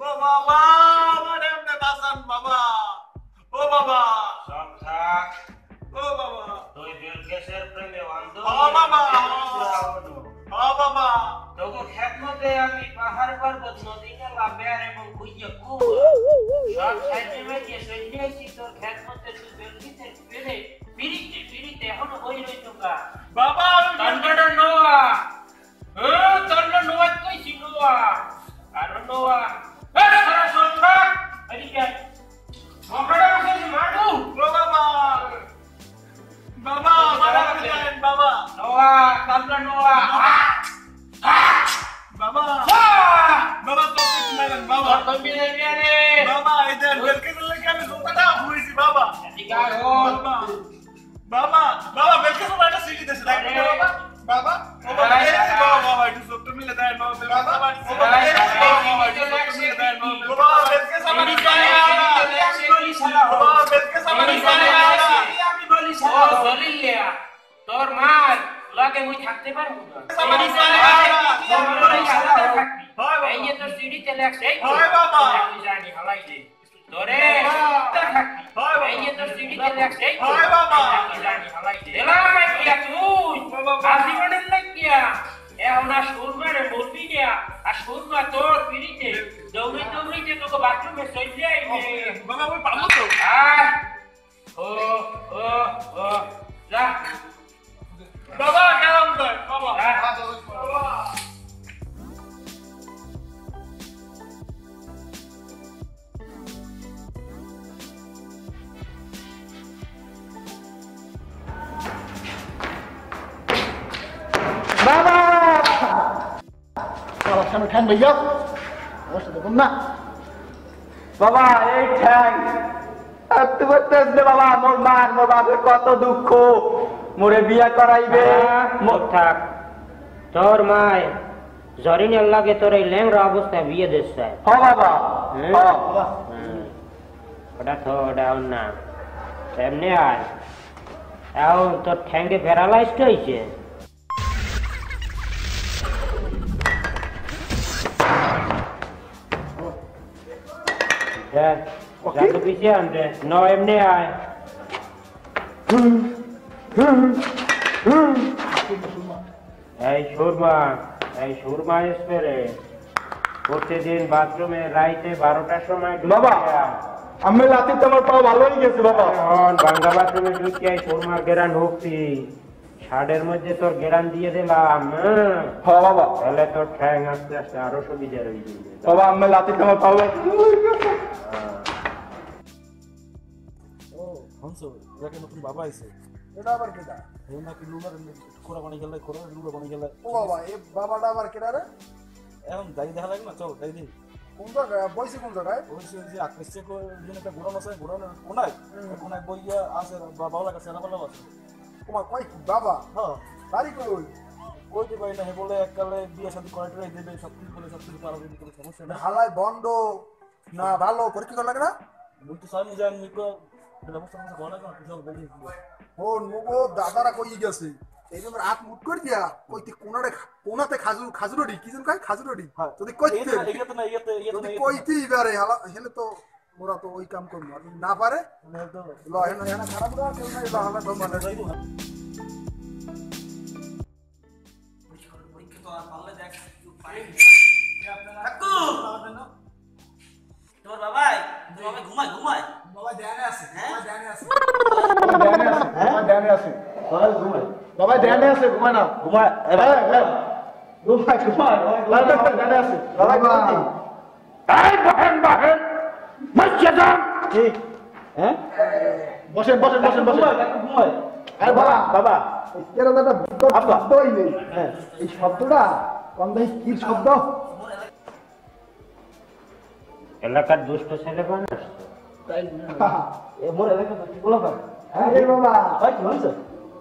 ও বাবা আমার এমনি বাঁচান বাবা। ও বাবা। থাক ও বাবা। তুই বিলকেশের প্রেমে অন্ধ ও বাবা। ও বাবা। তবু খেদমতে আমি পাহাড় পর্বত নদী নালা বেড় এবং কুইয়া কুয়া সব সাইডে মেয়ে সন্ন্যাসী তোর খেদমতে তুই বিলকেশের প্রেমে পিড়িতে পিড়িতে এখনও বই রইতো কা বাবা আমি তন্ডটা লগে মুই থাকতে পারব হয়। এই যে তোর সিঁড়িতে। হয় জানি হালাই দে তোরে হয়। এই যে তোর সিঁড়িতে লেখছে এই তো। বাবা। আমি জানি হালাই দে এলাম কিয়া তুই। আজীবনের লাগিয়া। এখন আর সুরমারে বলবি না আর সুরমা তোর পিড়িতে দৌড়ি দৌড়িতে তোকে বাথরুমে চলে আইবে। বাবা ওই পাবো তো আয় ও ও ও। যা। সামনে ঠ্যাং ভাইয়া দেখুন না। বাবা এই ঠ্যাং। বাবা মোর মোর বাপের কত দুঃখ। মোরে বিয়া করাইবে। চুপ থাক। তোর মায় জরিনের লাগে তোর এই ল্যাংরা অবস্থা বিয়ে দিচ্ছে হ বাবা। হুম। হ। ওটা তো ওটা না। এমনি এখন তোর ঠ্যাঙ্গে প্যারালাইজড হয়েছে। দেখ, ওকে। যা তো পিছিয়ে আনতে ন এই সুরমা এই সুরমা স্প্রে প্রতিদিন বাথরুমে রাইতে বারোটার সময় বাবা। আমি রাতে তো আমার পাও ভালো হয়ে গেছে বাবা বাংলা বাথরুমে ঢুকে আই সুরমার গেরান ঢুকছি ষাটের মধ্যে তোর গেরান দিয়ে দিলাম হ্যাঁ? বাবা। তাহলে তোর ঠ্যাং আস্তে আস্তে আরও সুবিধা রয়ে যাবে বাবা আমি রাতে তো আমার পাও হ্যাঁ। ও হংস এটাকে নতুন বাবা আইছে? এটা আবার কেটা ও নাকি লুনার খোরা বানিয়ে গেলে খোরা লুনা বানিয়ে গেলে ও বাবা এই বাবাটা আবার কেটা রে? এখন যাই দেখা লাগে না চল যাই দিই কোন জায়গায়? বইছে কোন জায়গায়? সে যে আকাশ চেক একটা গোড়ানো আছে গোড়ানোর কোনায়? কোনায় বইয়া আছে বাবা লাগা সেনা বাবা আছে। তোমার কয় কি? বাবা? হ্যাঁ। বাড়ি কই? কই দিবে না বলে এককালে বিয়ে শাদী করে টরে দেবে সব কিছু বলে সব কিছু পারবে কোনো সমস্যা না হালাই বন্ধ। না ভালো। করা লাগে না? মুই তো সামনে যাই মুই ব্যবস্থা করতে ভালো লাগে না কিছু বলি ও মুগো দাদারা কই গেছে। এই নম্বর হাত মুট করে দিয়া কইতে কোনারে কোনাতে খাজু খাজুরডি? কি যেন কয়? খাজুরডি? হ্যাঁ। যদি কইতে? এগাতে এগাতে যদি কইতে এবারে হালা হেলে তো ওরা তো ওই কাম করব আর না পারে ল হেন হেন খারাপ ঘুমায় ঘুমায় বাবা ধ্যানে আছে ঘুমায় না। ঘুমায় ঘুমায় ঘুমায়। বাবা ধ্যানে আছে। বাবা বহেন বহেন। ঠিক হ্যাঁ? বসেন বসেন বসেন বসেন। ঘুমায় আরে বাবা বাবা। এরকম শব্দই নেই। এই শব্দটা কম দেখ কি শব্দ? এলাকার দুষ্ট ছেলে মানুষ মোর এলাকা বলো না আরে বাবা। কি হচ্ছে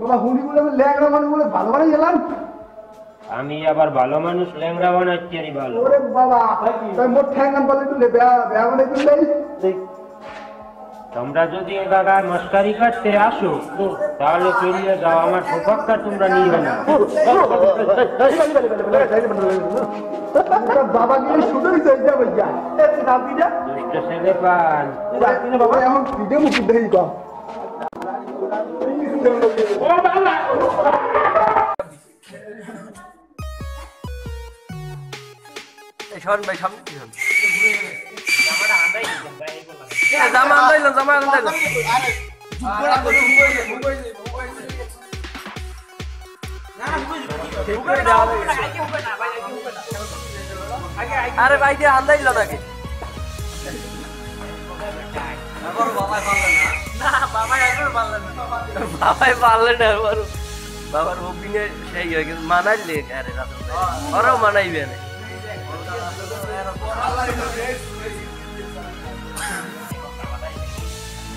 বাবা হুড়ি বলে ল্যাংড়া মানে বলে ভালো আমি আবার ভালো মানুষ ল্যাংরা বানাচ্ছি আরে ভালো। ওরে বাবা তাই মোট ঠ্যাং বলে তুলে বেয়া বেয়া বলে তুলে তোমরা যদি এ জায়গায় মস্কারি করতে আসো তাহলে চলিয়ে যাও আমার সৌভাগ্য তোমরা নিবে না। বাবা গিয়ে শুধুই চাইছে ভাইয়া দুষ্ট ছেলে পান বাবা? এখন ভিডিও মুখি দেই কম। শোন ভাই সামনে শোন? জামা আন্দাইলাম জামা আন্দাইলাম আরে ভাই দিয়ে আন্দাইল নাকি বাবাই পারলেন না বাবার অভিনয় সেই হয়ে গেছে মানাইলে আরে ওরাও মানাইবে না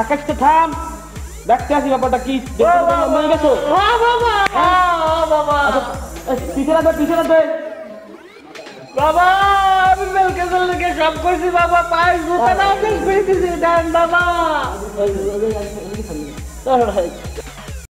আকাশকে থাম দেখতে আসি ব্যাপারটা কি গেছো পিছনে পিছনে বাবা আমি সব করছি বাবা পায়ে জুতা না বেশ করে দিছি দেন বাবা